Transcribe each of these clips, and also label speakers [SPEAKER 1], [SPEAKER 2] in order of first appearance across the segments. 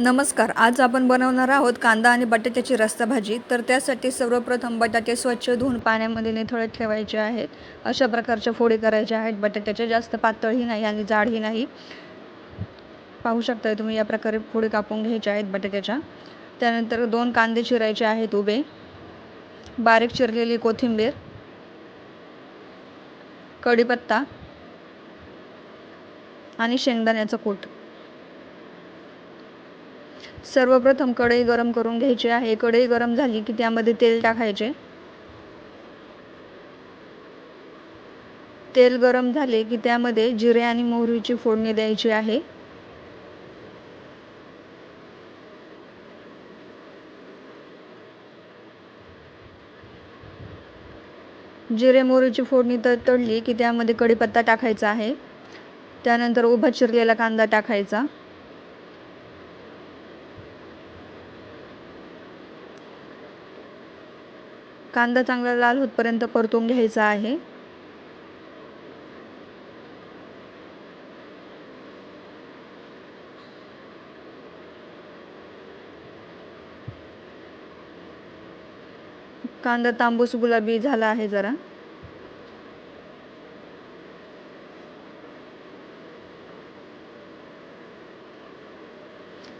[SPEAKER 1] नमस्कार आज आपण बनवणार आहोत कांदा आणि बटाट्याची रस्सा भाजी. तर त्यासाठी सर्वप्रथम बटाटे स्वच्छ धुवून पाण्यामध्ये निथळत ठेवायचे आहेत. अशा प्रकारच्या फोडी करायच्या आहेत. बटाट्याच्या जास्त पातळही नाही आणि जाडही नाही. पाहू शकता तुम्ही या प्रकारे फोडी कापून घ्यायच्या आहेत बटाट्याच्या. त्यानंतर दोन कांदे चिरायचे आहेत उभे. बारीक चिरलेली कोथिंबीर कढीपत्ता आणि शेंगदाण्याचं कूट. सर्वप्रथम कढई गरम करून घ्यायची आहे. कढई गरम झाली की त्यामध्ये तेल टाकायचे. तेल गरम झाले की त्यामध्ये जिरे आणि मोहरीची फोडणी द्यायची आहे. जिरे मोहरीची फोडणी तर तळली की त्यामध्ये कढीपत्ता टाकायचा आहे. त्यानंतर उभा चिरलेला कांदा टाकायचा. कांदा चांगला लाल होतपर्यंत परतून घ्यायचा आहे. कांदा तांबूस गुलाबी झाला आहे जरा.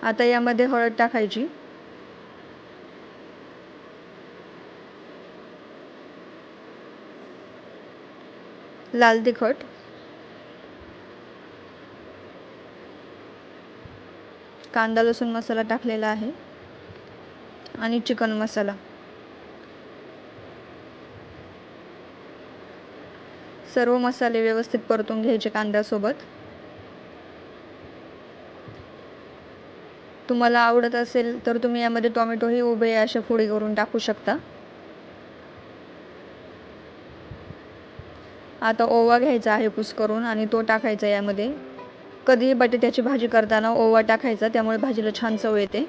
[SPEAKER 1] आता यामध्ये हळद टाकायची. लाल तिखट. कांदा लसूण मसाला टाकलेला आहे. आणि चिकन मसाला. सर्व मसाले व्यवस्थित परतून घ्यायचे कांद्यासोबत. तुम्हाला आवडत असेल तर तुम्ही यामध्ये टोमॅटोही उभे अशा फोडी करून टाकू शकता. आता ओवा घ्यायचा आहे कुस करून आणि तो टाकायचा यामध्ये. कधी बटाट्याची भाजी करताना ओवा टाकायचा त्यामुळे भाजीला छान चव येते.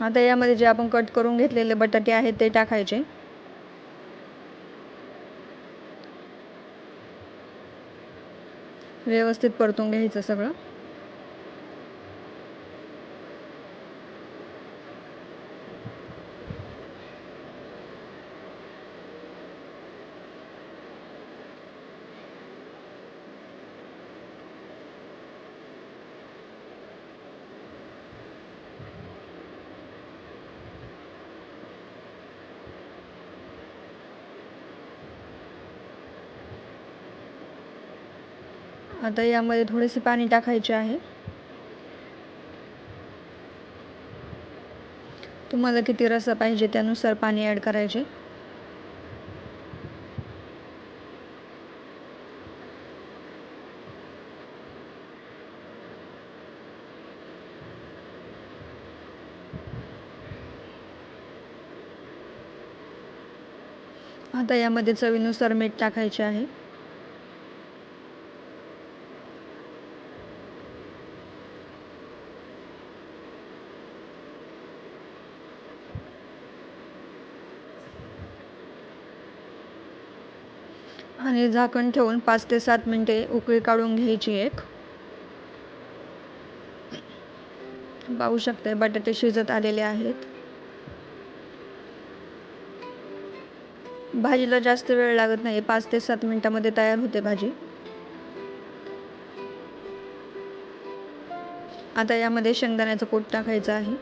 [SPEAKER 1] आता यामध्ये जे आपण कट करून घेतलेले बटाटे आहेत ते टाकायचे. व्यवस्थित परतून घ्यायचं सगळं. आता यामध्ये थोडेसे पाणी टाकायचे आहे. तुम्हाला किती रसा पाहिजे त्यानुसार पाणी ॲड करायचे. आता यामध्ये चवीनुसार मीठ टाकायचे आहे. आणि झाकण ठेवून पाच ते सात मिनटे उकळी काढून घ्यायची एक. पाहू शकते बटाटे शिजत आलेले आहेत. भाजीला जास्त वेळ लागत नाही पाच ते सात मिनिटामध्ये तयार होते भाजी. आता यामध्ये शेंगदाण्याचं कूट टाकायचं आहे.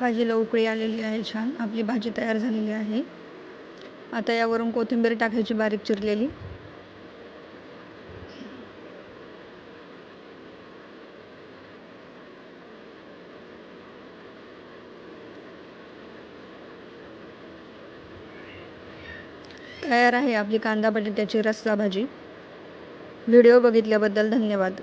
[SPEAKER 1] भाजीला उकळी आलेली आहे छान. आपली भाजी तयार झालेली आहे. आता यावरून कोथिंबीर टाकायची बारीक चिरलेली. तयार आहे आपली कांदा बटाट्याची रस्सा भाजी. व्हिडिओ बघितल्याबद्दल धन्यवाद.